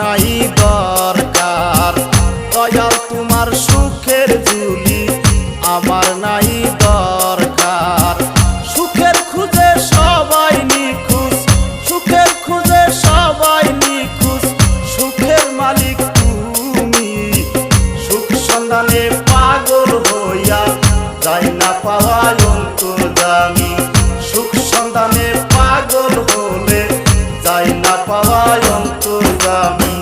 নাই দরকার। দয়াল তোমার সুখের জুলি আমার নাই দরকার। সুখের খুঁজে সবাই নিখুঁজ, সুখের খুঁজে সবাই নিখুঁজ। সুখের মালিক তুমি, সুখ সন্ধানে পাগল হইয়া, যাই না পাওয়া অন্তর্জামী পাওয়ায় অন্তর্গামী